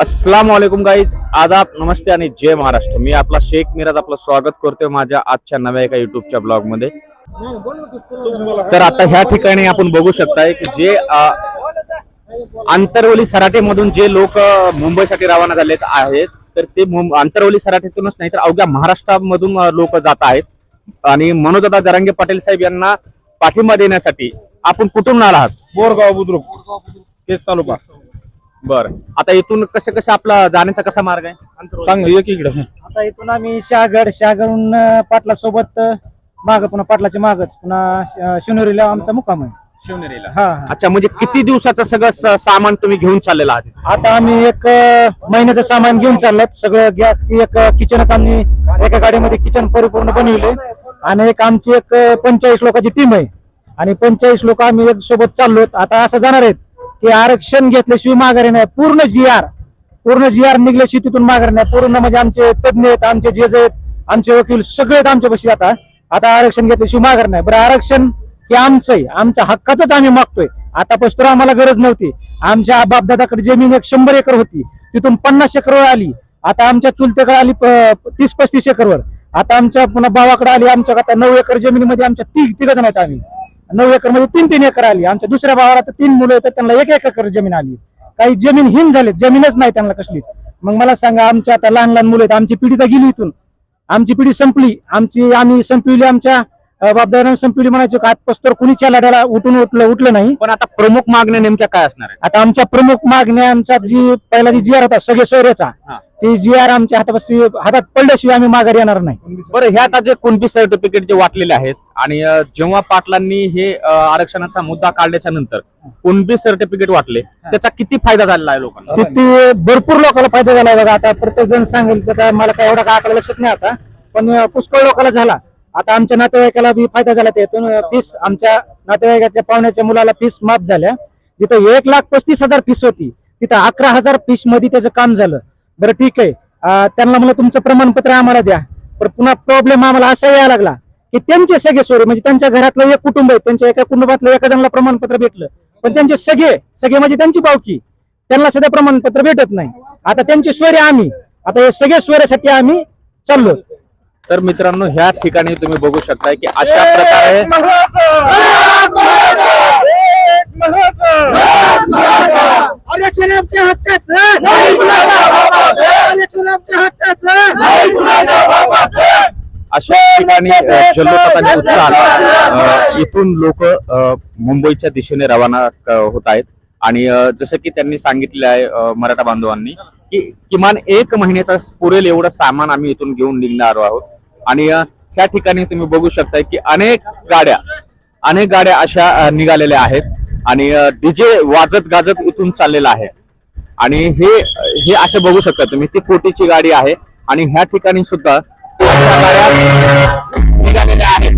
अस्सलाम वालेकुम गाईज. आदाब नमस्ते आणि जय महाराष्ट्र. मी आपला शेख मिराज आपलं स्वागत करतोय माझ्या आजच्या नव्या एका युट्यूबच्या ब्लॉगमध्ये तर आता ह्या ठिकाणी आपण बघू शकताय की जे आंतरवली सराटे मधून जे लोक मुंबईसाठी रवाना झालेत आहेत तर ते आंतरवली सराठेतूनच नाही तर अवघ्या महाराष्ट्रामधून लोक जात आहेत. आणि मनोजदा जरांगे पाटील साहेब यांना पाठिंबा देण्यासाठी आपण कुठून आला आहात बोरगाव बुद्रुक तेच तालुका. बरं. आता इथून कसे कसे आपला जाण्याचा कसा मार्ग आहे? चांगलं एक इकडं. आता इथून आम्ही शहागड शहागडहून पाटला सोबत माग पुन्हा पाटलाच्या मागच पुन्हा शिवनेरीला आमचा मुक्काम आहे. शिवनेरीला. हा हा. अच्छा म्हणजे किती दिवसाचं सगळं स- सामान तुम्ही घेऊन चाललेला आहात आता आम्ही एक अ, महिन्याचं सामान घेऊन चाललो सगळं गॅसची एक किचनच आम्ही एका गाडीमध्ये किचन परिपूर्ण बनविले आणि एक आमची एक पंचेचाळीस लोकांची टीम आहे. आणि पंचेचाळीस लोक आम्ही एक सोबत चाललो आता असं जाणार आहेत. की आरक्षण घेतल्याशिवाय माघारी नाही. पूर्ण जी आर पूर्ण जी आर निघल्याशिवाय तिथून माघारी नाही. पूर्ण म्हणजे आमचे तज्ञ आहेत आमचे जेज आहेत आमचे वकील सगळे आहेत आमच्यापाशी आता. आता आरक्षण घेतल्याशिवाय माघारी नाही. बरं आरक्षण हे आमचं आहे. आमच्या हक्काचंच आम्ही मागतोय. आतापासून आम्हाला गरज नव्हती. आमच्या बापदादाकडे जमीन एक शंभर एकर होती. तिथून पन्नास एकरवर आली. आता आमच्या चुलतेकडे आली तीस पस्तीस एकरवर. आता आमच्या पुन्हा भावाकडे आली. आमच्या आता नऊ एकर जमिनीमध्ये आमच्या तिघ तिघ जण आहेत आम्ही. नऊ एकरमध्ये तीन तीन एकर आली. आमच्या दुसऱ्या भावाला तर तीन मुलं येतात त्यांना एक एक एकर जमीन आली. काही जमीन हिन झाले जमीनच नाही त्यांना कसलीच. मग मला सांगा आमच्या आता लहान लहान मुलं आहेत आमची पिढी तर गेली इथून. आमची पिढी संपली. आमची आम्ही संपविली आमच्या बापदारांनी संपविली म्हणायचं का आजपासून कुणीच्या लढ्याला उठून उठलं उठलं नाही. पण आता प्रमुख मागण्या नेमक्या काय असणार आहेत? आता आमच्या प्रमुख मागण्या आमच्या जी पहिला जी जी आर होता सगळे सोयऱ्याचा. ती जी आर आमच्या हातापाशी हातात पडल्याशिवाय आम्ही माघारी येणार नाही. बरं ह्या आता जे कुणबी सर्टिफिकेट जे वाटलेले आहेत आणि जेव्हा पाटलांनी हे आरक्षणाचा मुद्दा काढल्याच्या नंतर कुणबी सर्टिफिकेट वाटले त्याचा किती फायदा झालेला आहे लोकांना? तिथे भरपूर लोकांना फायदा झाला बघा. आता प्रत्येक जण सांगेल आता मला काय एवढा काय आकडा लक्षात नाही आता पण पुष्कळ लोकांना झाला. आता आमच्या नातेवाईकाला बी फायदा झाला त्यातून फीस आमच्या नातेवाईकाच्या पाहुण्याच्या मुलाला फीस माफ झाल्या. जिथं एक लाख पस्तीस हजार फीस होती तिथं अकरा हजार फीसमध्ये त्याचं काम झालं. बरं ठीक आहे. त्यांना मला तुमचं प्रमाणपत्र आम्हाला द्या. पण पुन्हा प्रॉब्लेम आम्हाला असा यायला लागला की त्यांचे सगळे सोरे म्हणजे त्यांच्या घरातलं एक कुटुंब आहे त्यांच्या एका कुटुंबातलं एका जणाला प्रमाणपत्र भेटलं. पण त्यांचे सगळे सगळे म्हणजे त्यांची पावकी त्यांना सध्या प्रमाणपत्र भेटत नाही. आता त्यांचे स्वेरे आम्ही. आता हे सगळे स्वेऱ्यासाठी आम्ही चाललो. तर मित्रांनो ह्या ठिकाणी तुम्ही बघू शकताय की अशा प्रकारे आरक्षण आमच्या हक्काचं आरक्षण आमच्या हक्काचं अशा ठिकाणी जल्लोषात आणि उत्साहात इथून लोक मुंबईच्या दिशेने रवाना होत आहेत. आणि जसं की त्यांनी सांगितलं आहे मराठा बांधवांनी की किमान एक महिन्याचा पुरेल एवढं सामान आम्ही इथून घेऊन निघणार आहोत. आणि त्या ठिकाणी तुम्ही बघू शकताय की अनेक गाड्या अनेक गाड्या अशा निघालेल्या आहेत. आणि डीजे वाजत गाजत इथून चाललेला आहे. आणि हे हे असे बघू शकता तुम्ही ती कोटीची गाडी आहे. आणि ह्या ठिकाणी सुद्धा निघालेल्या आहेत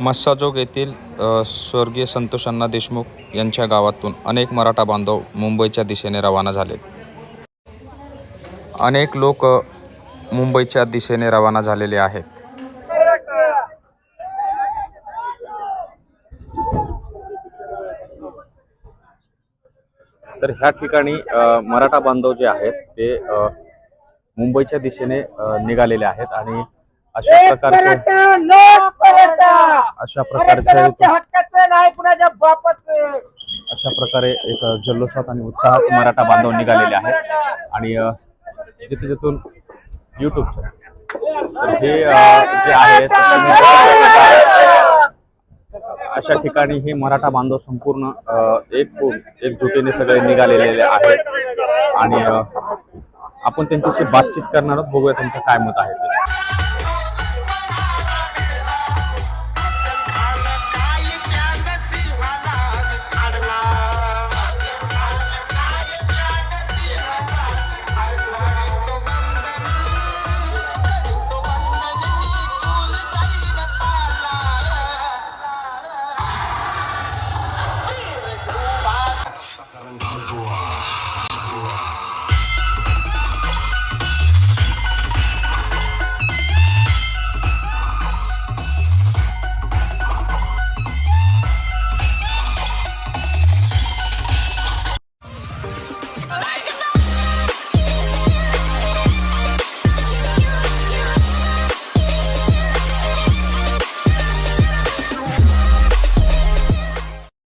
मस्साजोग येथील स्वर्गीय संतोष अण्णा देशमुख यांच्या गावातून अनेक मराठा बांधव मुंबईच्या दिशेने रवाना झाले. अनेक लोक मुंबईच्या दिशेने रवाना झालेले आहेत. तर ह्या ठिकाणी मराठा बांधव जे आहेत ते मुंबईच्या दिशेने निघालेले आहेत आणि अशा प्रकारचे अशा प्रकारचे अशा प्रकारे एक जल्लोषात आणि उत्साहात मराठा बांधव निघालेले आहेत. आणि जिथे जिथून युट्यूबचं तर हे जे आहेत. अशा ठिकाणी हे मराठा बांधव संपूर्ण अ, एक एकजुटीने सगळे निघालेले आहेत. आणि आपण त्यांच्याशी बातचीत करणार आहोत. बघूया त्यांचं काय मत आहे ते.